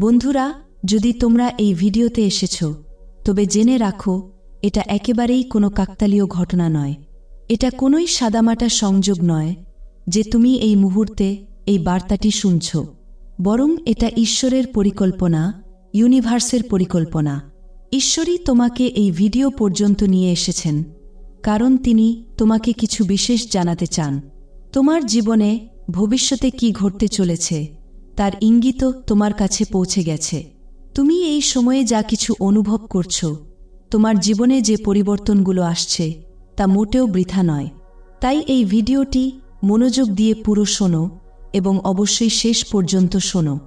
বন্ধুরা, যদি তোমরা এই ভিডিওতে এসেছ, তবে জেনে রাখো, এটা একেবারেই কোনো কাকতালীয় ঘটনা নয়। এটা কোনোই সাদামাটা সংযোগ নয় যে তুমি এই মুহূর্তে এই বার্তাটি শুনছ। বরং এটা ঈশ্বরের পরিকল্পনা, ইউনিভার্সের পরিকল্পনা। ঈশ্বরই তোমাকে এই ভিডিও পর্যন্ত নিয়ে এসেছেন, কারণ তিনি তোমাকে কিছু বিশেষ জানাতে চান। তোমার জীবনে ভবিষ্যতে কি ঘটতে চলেছে তার ইঙ্গিত তোমার কাছে পৌঁছে গেছে। তুমি এই সময়ে যা কিছু অনুভব করছ, তোমার জীবনে যে পরিবর্তনগুলো আসছে, তা মোটেও বৃথা নয়। তাই এই ভিডিওটি মনোযোগ দিয়ে পুরো শোনো এবং অবশ্যই শেষ পর্যন্ত শোনো।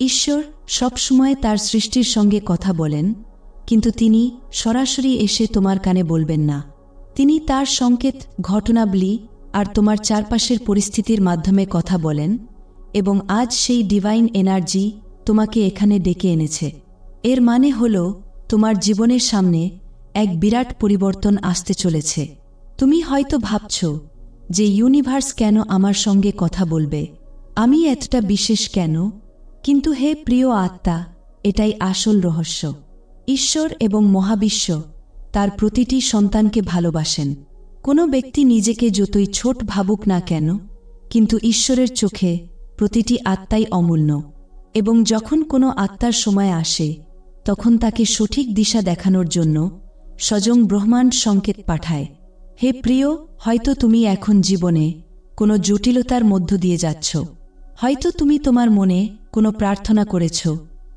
ঈশ্বর সবসময় তার সৃষ্টির সঙ্গে কথা বলেন, কিন্তু তিনি সরাসরি এসে তোমার কানে বলবেন না। তিনি তার সংকেত, ঘটনাবলী আর তোমার চারপাশের পরিস্থিতির মাধ্যমে কথা বলেন এবং আজ সেই ডিভাইন এনার্জি তোমাকে এখানে ডেকে এনেছে। এর মানে হল, তোমার জীবনের সামনে এক বিরাট পরিবর্তন আসতে চলেছে। তুমি হয়তো ভাবছ যে ইউনিভার্স কেন আমার সঙ্গে কথা বলবে? আমি এতটা বিশেষ কেন? কিন্তু হে প্রিয় আত্মা, এটাই আসল রহস্য। ঈশ্বর এবং মহাবিশ্ব তার প্রতিটি সন্তানকে ভালোবাসেন। কোনো ব্যক্তি নিজেকে যতই ছোট ভাবুক না কেন, কিন্তু ঈশ্বরের চোখে প্রতিটি আত্মাই অমূল্য, এবং যখন কোনো আত্মার সময় আসে, তখন তাকে সঠিক দিশা দেখানোর জন্য স্বজং ব্রহ্মাণ্ড সংকেত পাঠায়। হে প্রিয়, হয়তো তুমি এখন জীবনে কোনো জটিলতার মধ্য দিয়ে যাচ্ছ। হয়তো তুমি তোমার মনে কোনো প্রার্থনা করেছ,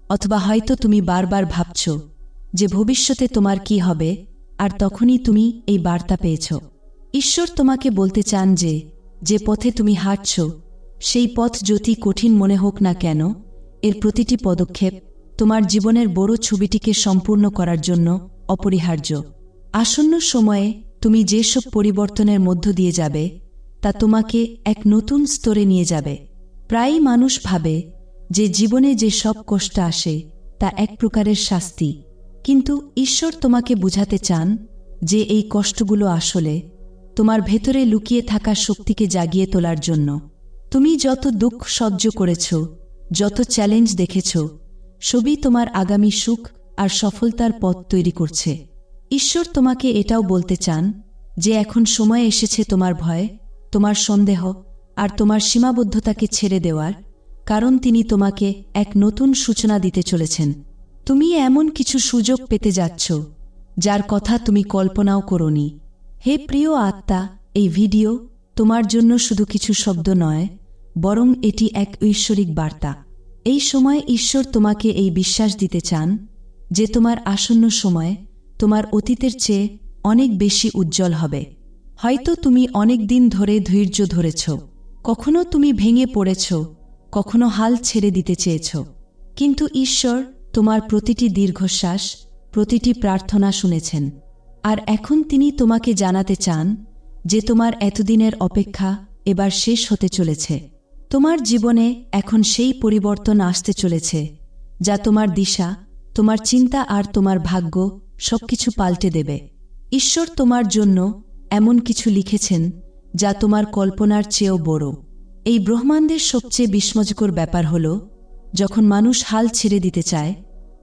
অথবা হয়তো তুমি বারবার ভাবছ যে ভবিষ্যতে তোমার কি হবে, আর তখনই তুমি এই বার্তা পেয়েছ। ঈশ্বর তোমাকে বলতে চান যে যে পথে তুমি হাঁটছ সেই পথ যতি কঠিন মনে হোক না কেন, এর প্রতিটি পদক্ষেপ তোমার জীবনের বড় ছবিটিকে সম্পূর্ণ করার জন্য অপরিহার্য। আসন্ন সময়ে তুমি যেসব পরিবর্তনের মধ্য দিয়ে যাবে, তা তোমাকে এক নতুন স্তরে নিয়ে যাবে। প্রায়ই মানুষ ভাবে যে জীবনে যে সব কষ্ট আসে, তা এক প্রকারের শাস্তি। কিন্তু ঈশ্বর তোমাকে বুঝাতে চান যে এই কষ্টগুলো আসলে তোমার ভেতরে লুকিয়ে থাকা শক্তিকে জাগিয়ে তোলার জন্য। তুমি যত দুঃখ সহ্য করেছ, যত চ্যালেঞ্জ দেখেছ, সবই তোমার আগামী সুখ আর সফলতার পথ তৈরি করছে। ঈশ্বর তোমাকে এটাও বলতে চান যে এখন সময় এসেছে তোমার ভয়, তোমার সন্দেহ আর তোমার সীমাবদ্ধতাকে ছেড়ে দেওয়ার, কারণ তিনি তোমাকে এক নতুন সূচনা দিতে চলেছেন। তুমি এমন কিছু সুযোগ পেতে যাচ্ছ, যার কথা তুমি কল্পনাও করনি। হে প্রিয় আত্মা, এই ভিডিও তোমার জন্য শুধু কিছু শব্দ নয় বরং এটি এক ঐশ্বরিক বার্তা। এই সময় ঈশ্বর তোমাকে এই বিশ্বাস দিতে চান যে তোমার আসন্ন সময় তোমার অতীতের চেয়ে অনেক বেশি উজ্জ্বল হবে। হয়তো তুমি অনেক দিন ধরে ধৈর্য ধরেছ, কখনো তুমি ভেঙে পড়েছ, কখনো হাল ছেড়ে দিতে চেয়েছ। কিন্তু ঈশ্বর তোমার প্রতিটি দীর্ঘশ্বাস, প্রতিটি প্রার্থনা শুনেছেন। আর এখন তিনি তোমাকে জানাতে চান যে তোমার এতদিনের অপেক্ষা এবার শেষ হতে চলেছে। তোমার জীবনে এখন সেই পরিবর্তন আসতে চলেছে, যা তোমার দিশা, তোমার চিন্তা আর তোমার ভাগ্য সবকিছু পাল্টে দেবে। ঈশ্বর তোমার জন্য এমন কিছু লিখেছেন, যা তোমার কল্পনার চেয়েও বড়। এই ব্রহ্মাণ্ডের সবচেয়ে বিস্ময়কর ব্যাপার হল, যখন মানুষ হাল ছেড়ে দিতে চায়,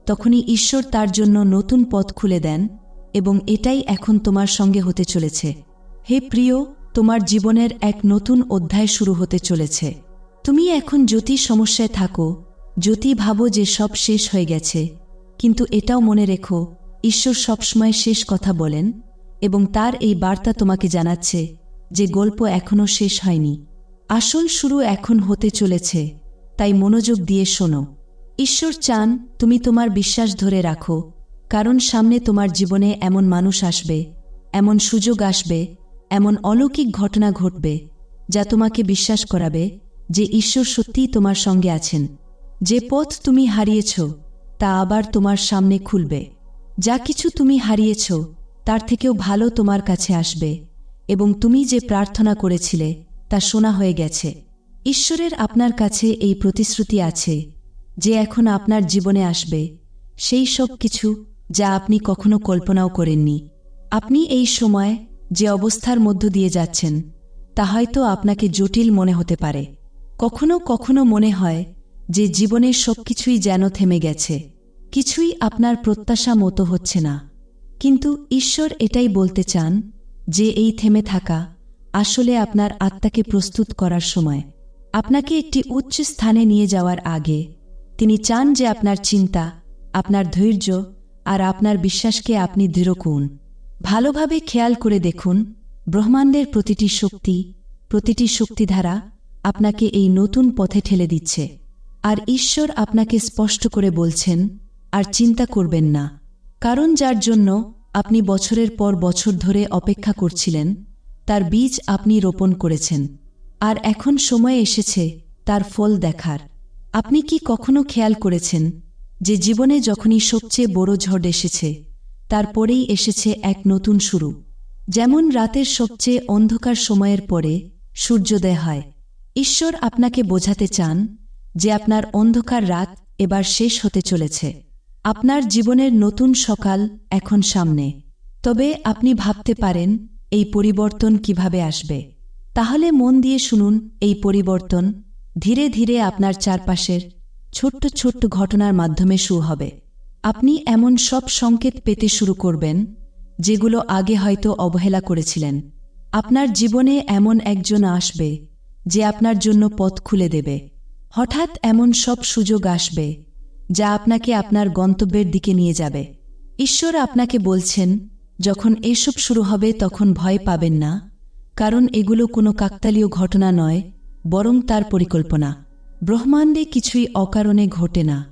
তখনই ঈশ্বর তার জন্য নতুন পথ খুলে দেন এবং এটাই এখন তোমার সঙ্গে হতে চলেছে। হে প্রিয়, তোমার জীবনের এক নতুন অধ্যায় শুরু হতে চলেছে। তুমি এখন জ্যোতি সমস্যায় থাকো। জ্যোতি ভাবো যে সব শেষ হয়ে গেছে। কিন্তু এটাও মনে রেখো, ঈশ্বর সবসময় শেষ কথা বলেন এবং তার এই বার্তা তোমাকে জানাচ্ছে যে গল্প এখনও শেষ হয়নি। আসল শুরু এখন হতে চলেছে, তাই মনোযোগ দিয়ে শোনো। ঈশ্বর চান তুমি তোমার বিশ্বাস ধরে রাখো, কারণ সামনে তোমার জীবনে এমন মানুষ আসবে, এমন সুযোগ আসবে, এমন অলৌকিক ঘটনা ঘটবে, যা তোমাকে বিশ্বাস করাবে যে ঈশ্বর সত্যিই তোমার সঙ্গে আছেন। যে পথ তুমি হারিয়েছ, তা আবার তোমার সামনে খুলবে। যা কিছু তুমি হারিয়েছ, তার থেকেও ভালো তোমার কাছে আসবে। এবং তুমি যে প্রার্থনা করেছিলে, তা শোনা হয়ে গেছে। ঈশ্বরের আপনার কাছে এই প্রতিশ্রুতি আছে, যে এখন আপনার জীবনে আসবে। সেই সব কিছু যা আপনি কখনো কল্পনাও করেননি। আপনি এই সময় যে অবস্থার মধ্য দিয়ে যাচ্ছেন, তা হয়তো আপনাকে জটিল মনে হতে পারে। কখনো কখনো মনে হয় যে জীবনের সবকিছুই যেন থেমে গেছে। কিছুই আপনার প্রত্যাশা মতো হচ্ছে না। কিন্তু ঈশ্বর এটাই বলতে চান যে এই থেমে থাকা আসলে আপনার আত্মাকে প্রস্তুত করার সময়। আপনাকে একটি উচ্চ স্থানে নিয়ে যাওয়ার আগে তিনি চান যে আপনার চিন্তা, আপনার ধৈর্য আর আপনার বিশ্বাসকে আপনি দৃঢ় করুন। ভালোভাবে খেয়াল করে দেখুন ব্রহ্মাণ্ডের প্রতিটি শক্তি, প্রতিটি শক্তিধারা আপনাকে এই নতুন পথে ঠেলে দিচ্ছে। আর ঈশ্বর আপনাকে স্পষ্ট করে বলছেন, আর চিন্তা করবেন না। কারণ যার জন্য আপনি বছরের পর বছর ধরে অপেক্ষা করছিলেন, তার বীজ আপনি রোপণ করেছেন। আর এখন সময় এসেছে তার ফল দেখার। আপনি কি কখনো খেয়াল করেছেন যে জীবনে যখনই সবচেয়ে বড় ঝড় এসেছে তারপরেই এসেছে এক নতুন শুরু? যেমন রাতের সবচেয়ে অন্ধকার সময়ের পরে সূর্যোদয় হয় ঈশ্বর আপনাকে বোঝাতে চান যে আপনার অন্ধকার রাত এবার শেষ হতে চলেছে। আপনার জীবনের নতুন সকাল এখন সামনে। তবে আপনি ভাবতে পারেন, এই পরিবর্তন কীভাবে আসবে। তাহলে মন দিয়ে শুনুন, এই পরিবর্তন ধীরে ধীরে আপনার চারপাশের ছোট্ট ছোট্ট ঘটনার মাধ্যমে শুরু হবে। আপনি এমন সব সংকেত পেতে শুরু করবেন, যেগুলো আগে হয়তো অবহেলা করেছিলেন। আপনার জীবনে এমন একজন আসবে যে আপনার জন্য পথ খুলে দেবে। হঠাৎ এমন সব সুযোগ আসবে, যা আপনাকে আপনার গন্তব্যের দিকে নিয়ে যাবে। ঈশ্বর আপনাকে বলছেন, যখন এসব শুরু হবে তখন ভয় পাবেন না, কারণ এগুলো কোনো কাকতালীয় ঘটনা নয়, বরং তার পরিকল্পনা। ব্রহ্মাণ্ডে কিছুই অকারণে ঘটে না।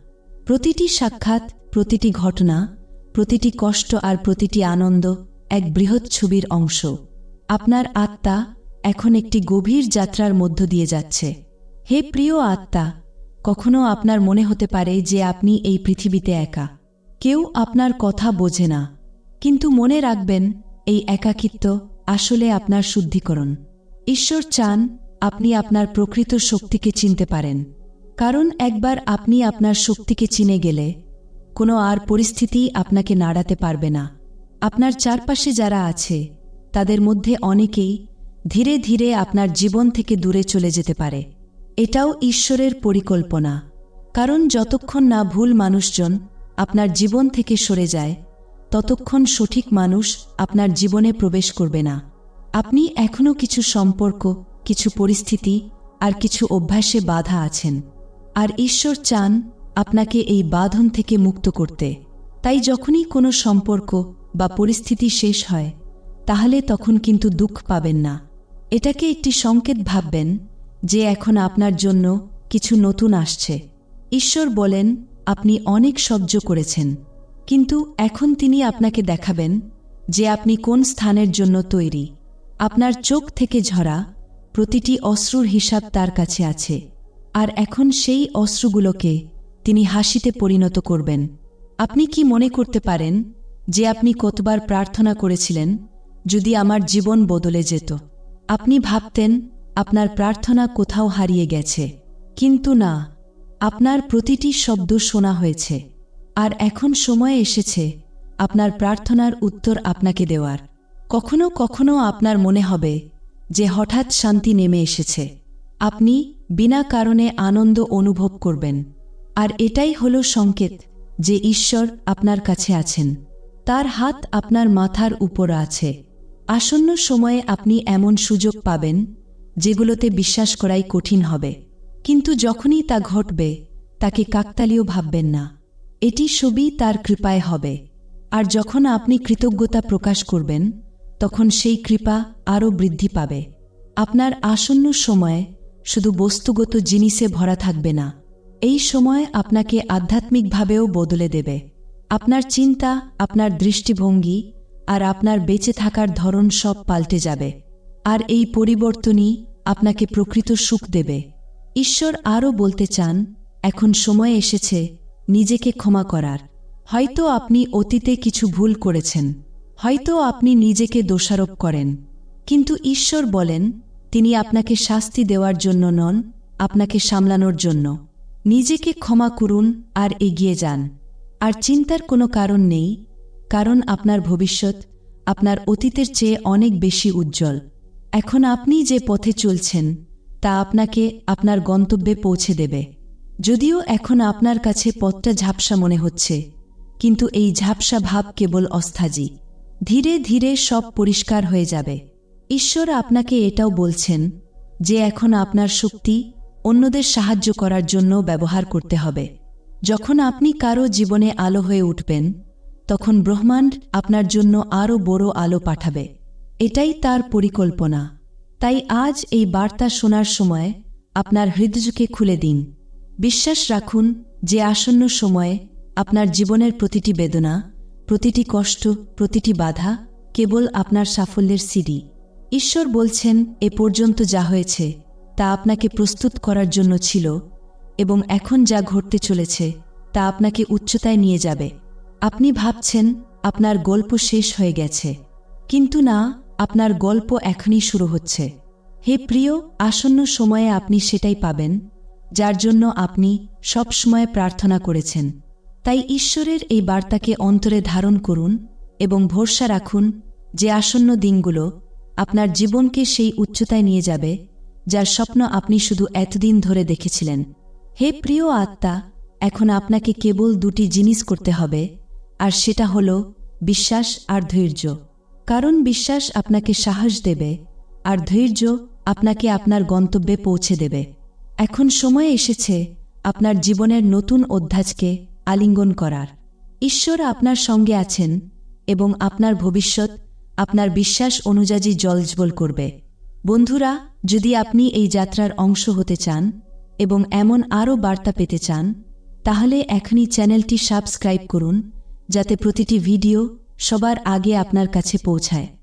প্রতিটি সাক্ষাৎ, প্রতিটি ঘটনা, প্রতিটি কষ্ট আর প্রতিটি আনন্দ এক বৃহৎ ছবির অংশ। আপনার আত্মা এখন একটি গভীর যাত্রার মধ্য দিয়ে যাচ্ছে। হে প্রিয় আত্মা, কখনো আপনার মনে হতে পারে যে আপনি এই পৃথিবীতে একা। কেউ আপনার কথা বোঝে না। কিন্তু মনে রাখবেন, এই একাকিত্ব আসলে আপনার শুদ্ধিকরণ। ঈশ্বর চান আপনি আপনার প্রকৃত শক্তিকে চিনতে পারেন। কারণ একবার আপনি আপনার শক্তিকে চিনে গেলে, কোনো আর পরিস্থিতি আপনাকে নাড়াতে পারবে না। আপনার চারপাশে যারা আছে, তাদের মধ্যে অনেকেই ধীরে ধীরে আপনার জীবন থেকে দূরে চলে যেতে পারে। এটাও ঈশ্বরের পরিকল্পনা। কারণ যতক্ষণ না ভুল মানুষজন আপনার জীবন থেকে সরে যায়, ততক্ষণ সঠিক মানুষ আপনার জীবনে প্রবেশ করবে না। আপনি এখনও কিছু সম্পর্ক, কিছু পরিস্থিতি আর কিছু অভ্যাসে বাধা আছেন। আর ঈশ্বর চান আপনাকে এই বাঁধন থেকে মুক্ত করতে। তাই যখনই কোনো সম্পর্ক বা পরিস্থিতি শেষ হয়, তাহলে তখন কিন্তু দুঃখ পাবেন না। এটাকে একটি সংকেত ভাববেন যে এখন আপনার জন্য কিছু নতুন আসছে। ঈশ্বর বলেন, আপনি অনেক সহ্য করেছেন। কিন্তু এখন তিনি আপনাকে দেখাবেন যে আপনি কোন স্থানের জন্য তৈরি। আপনার চোখ থেকে ঝরা প্রতিটি অশ্রুর হিসাব তার কাছে আছে। আর এখন সেই অশ্রুগুলোকে তিনি হাসিতে পরিণত করবেন। আপনি কি মনে করতে পারেন যে আপনি কতবার প্রার্থনা করেছিলেন যদি আমার জীবন বদলে যেত? আপনি ভাবতেন, আপনার প্রার্থনা কোথাও হারিয়ে গেছে। কিন্তু না, আপনার প্রতিটি শব্দ শোনা হয়েছে। আর এখন সময় এসেছে, আপনার প্রার্থনার উত্তর আপনাকে দেওয়ার। কখনো কখনো আপনার মনে হবে যে হঠাৎ শান্তি নেমে এসেছে। আপনি বিনা কারণে আনন্দ অনুভব করবেন। আর এটাই হল সংকেত যে ঈশ্বর আপনার কাছে আছেন। তার হাত আপনার মাথার উপর আছে। আসন্ন সময়ে আপনি এমন সুযোগ পাবেন, যেগুলোতে বিশ্বাস করাই কঠিন হবে। কিন্তু যখনই তা ঘটবে, তাকে কাকতালীয় ভাববেন না। এটি সবই তার কৃপায় হবে। আর যখন আপনি কৃতজ্ঞতা প্রকাশ করবেন, তখন সেই কৃপা আরও বৃদ্ধি পাবে। আপনার আসন্ন সময়ে শুধু বস্তুগত জিনিসে ভরা থাকবে না, এই সময় আপনাকে আধ্যাত্মিকভাবেও বদলে দেবে। আপনার চিন্তা, আপনার দৃষ্টিভঙ্গি আর আপনার বেঁচে থাকার ধরন সব পাল্টে যাবে। আর এই পরিবর্তনই আপনাকে প্রকৃত সুখ দেবে। ঈশ্বর আরও বলতে চান, এখন সময় এসেছে, নিজেকে ক্ষমা করার। হয়তো আপনি অতীতে কিছু ভুল করেছেন, হয়তো আপনি নিজেকে দোষারোপ করেন। কিন্তু ঈশ্বর বলেন, তিনি আপনাকে শাস্তি দেওয়ার জন্য নন, আপনাকে সামলানোর জন্য। নিজেকে ক্ষমা করুন আর এগিয়ে যান। আর চিন্তার কোনো কারণ নেই কারণ আপনার ভবিষ্যৎ আপনার অতীতের চেয়ে অনেক বেশি উজ্জ্বল। এখন আপনি যে পথে চলছেন, তা আপনাকে আপনার গন্তব্যে পৌঁছে দেবে। যদিও এখন আপনার কাছে পথটা ঝাপসা মনে হচ্ছে, কিন্তু এই ঝাপসা ভাব কেবল অস্থাজি ধীরে ধীরে সব পরিষ্কার হয়ে যাবে। ঈশ্বর আপনাকে এটাও বলছেন যে এখন আপনার শক্তি অন্যদের সাহায্য করার জন্য ব্যবহার করতে হবে। যখন আপনি কারও জীবনে আলো হয়ে উঠবেন তখন ব্রহ্মাণ্ড আপনার জন্য আরও বড় আলো পাঠাবে। এটাই তার পরিকল্পনা। তাই আজ এই বার্তা শোনার সময় আপনার হৃদয়কে খুলে দিন। বিশ্বাস রাখুন যে আসন্ন সময়ে আপনার জীবনের প্রতিটি বেদনা, প্রতিটি কষ্ট, প্রতিটি বাধা কেবল আপনার সাফল্যের সিঁড়ি। ঈশ্বর বলছেন, এ পর্যন্ত যা হয়েছে, তা আপনাকে প্রস্তুত করার জন্য ছিল এবং এখন যা ঘটতে চলেছে, তা আপনাকে উচ্চতায় নিয়ে যাবে। আপনি ভাবছেন আপনার গল্প শেষ হয়ে গেছে। কিন্তু না, আপনার গল্প এখনই শুরু হচ্ছে। হে প্রিয়, আসন্ন সময়ে আপনি সেটাই পাবেন, যার জন্য আপনি সবসময় প্রার্থনা করেছেন। তাই ঈশ্বরের এই বার্তাকে অন্তরে ধারণ করুন এবং ভরসা রাখুন যে আসন্ন দিনগুলো আপনার জীবনকে সেই উচ্চতায় নিয়ে যাবে, যার স্বপ্ন আপনি শুধু এতদিন ধরে দেখেছিলেন। হে প্রিয় আত্মা, এখন আপনাকে কেবল দুটি জিনিস করতে হবে আর সেটা হল বিশ্বাস আর ধৈর্য। কারণ বিশ্বাস আপনাকে সাহস দেবে আর ধৈর্য আপনাকে আপনার গন্তব্যে পৌঁছে দেবে। এখন সময় এসেছে আপনার জীবনের নতুন অধ্যাজকে আলিঙ্গন করার। ঈশ্বর আপনার সঙ্গে আছেন এবং আপনার ভবিষ্যৎ আপনার বিশ্বাস অনুযায়ী জলজবল করবে। বন্ধুরা, যদি আপনি এই যাত্রার অংশ হতে চান এবং এমন আরও বার্তা পেতে চান, তাহলে এখনই চ্যানেলটি সাবস্ক্রাইব করুন যাতে প্রতিটি ভিডিও সবার আগে আপনার কাছে পৌঁছায়।